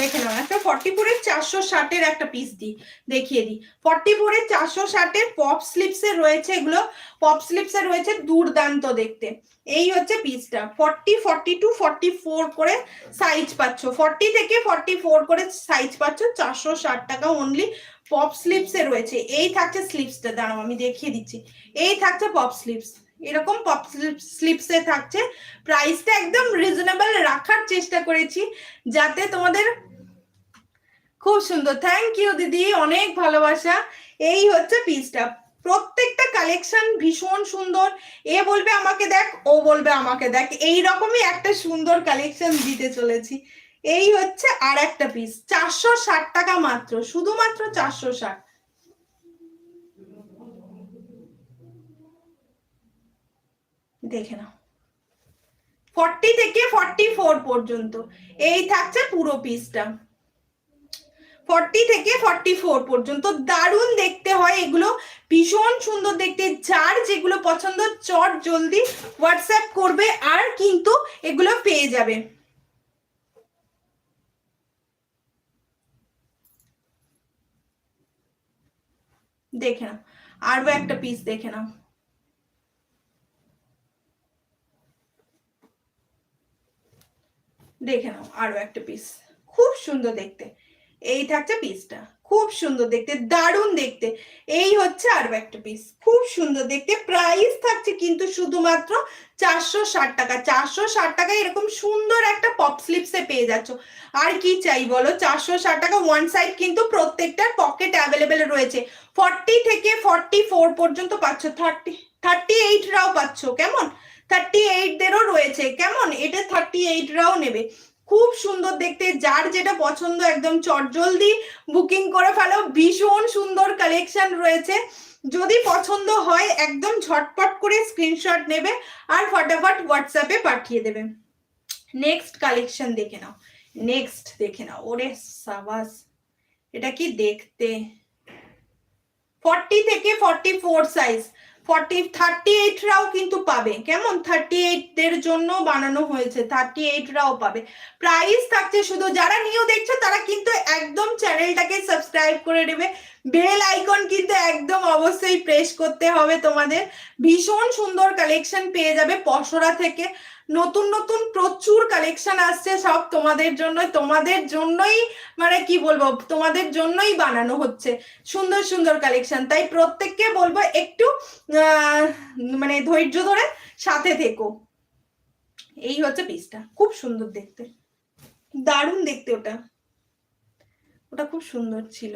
দেখে নাও, একটা ফর্টি ফোরের চারশো ষাটের একটা পিস দিই দেখিয়ে দিই ফর্টি ফোরের চারশো ষাটের পপ স্লিপসে রয়েছে এগুলো পপ স্লিপসে রয়েছে দুর্দান্ত দেখতে। এই হচ্ছে পিসটা forty forty two forty four করে সাইজ পাচ্ছ। ফর্টি থেকে ফর্টি ফোর করে সাইজ পাচ্ছ, চারশো ষাট টাকা অনলি পপ স্লিপসে রয়েছে। এই থাকছে স্লিপসটা দাঁড়াও আমি দেখিয়ে দিচ্ছি। এই থাকছে পপ স্লিপস এরকম পপ স্লিপসে থাকছে। প্রাইসটা একদম রিজনেবল রাখার চেষ্টা করেছি, যাতে তোমাদের খুব সুন্দর। থ্যাংক ইউ দিদি, অনেক ভালোবাসা। এই হচ্ছে পিসটা প্রত্যেকটা কালেকশন ভীষণ সুন্দর। এ বলবে আমাকে দেখ, ও বলবে আমাকে দেখ। এই রকমই একটা সুন্দর কালেকশন দিতে চলেছি। এই হচ্ছে আর একটা পিস চারশো ষাট টাকা মাত্র, শুধুমাত্র চারশো ষাট। দেখে নাও। ফর্টি থেকে ফর্টি ফোর পর্যন্ত। এই থাকছে পুরো পিসটা ফর্টি থেকে ফর্টি ফোর পর্যন্ত। দারুণ দেখতে হয় এগুলো। ভীষণ সুন্দর দেখতে। যার যেগুলো পছন্দ, চট জলদি হোয়াটসঅ্যাপ করবে আর কিন্তু এগুলো পেয়ে যাবে। দেখে নাও। আরও একটা পিস দেখে নাও। দেখে নাও আরও একটা পিস খুব সুন্দর দেখতে। এই থাকছে পিসটা খুব সুন্দর দেখতে, দারুণ দেখতে। এই হচ্ছে আরও একটা পিস খুব সুন্দর দেখতে। প্রাইস থাকছে কিন্তু শুধুমাত্র চারশো ষাট টাকা। চারশো ষাট টাকা এরকম সুন্দর একটা পপ স্লিপসে পেয়ে যাচ্ছ। আর কি চাই বলো? চারশো ষাট টাকা ওয়ান সাইড কিন্তু প্রত্যেকটার পকেট অ্যাভেলেবেল রয়েছে। ফর্টি থেকে ফর্টি ফোর পর্যন্ত পাচ্ছ। থার্টি থার্টি এইট রাও পাচ্ছ। কেমন? থার্টি এইট দেরও রয়েছে কেমন এটা থার্টি এইট রাও নেবে। খুব সুন্দর দেখতে, যার যেটা পছন্দ একদম চটজলদি বুকিং করে ফেলো। ভীষণ সুন্দর কালেকশন রয়েছে। যদি পছন্দ হয়, একদম ঝটপট করে স্ক্রিনশট নেবে আর ফটাফট হোয়াটসঅ্যাপে পাঠিয়ে দেবে। নেক্সট কালেকশন দেখে নাও। নেক্সট দেখে নাও। ওরে সাবাস, এটা কি দেখতে? ফর্টি থেকে forty four size forty thirty এইটরাও কিন্তু পাবে। কেমন? থার্টি এইট এর জন্য বানানো হয়েছে। থার্টি এইটরাও পাবে। প্রাইস থাকছে শুধু যারা নিউ দেখছ, তারা কিন্তু একদম চ্যানেলটাকে সাবস্ক্রাইব করে নেবে। বেল আইকন কিন্তু একদম অবশ্যই প্রেস করতে হবে তোমাদের। ভীষণ সুন্দর কালেকশন পেয়ে যাবে পশরা থেকে। নতুন নতুন প্রচুর কালেকশন আসছে, সব তোমাদের জন্য তোমাদের জন্যই মানে কি বলব, তোমাদের জন্যই বানানো হচ্ছে। সুন্দর সুন্দর কালেকশন তাই প্রত্যেককে বলব একটু মানে ধৈর্য ধরে সাথে থেকো। এই হচ্ছে পিসটা খুব সুন্দর দেখতে। দারুণ দেখতে ওটা। ওটা খুব সুন্দর ছিল।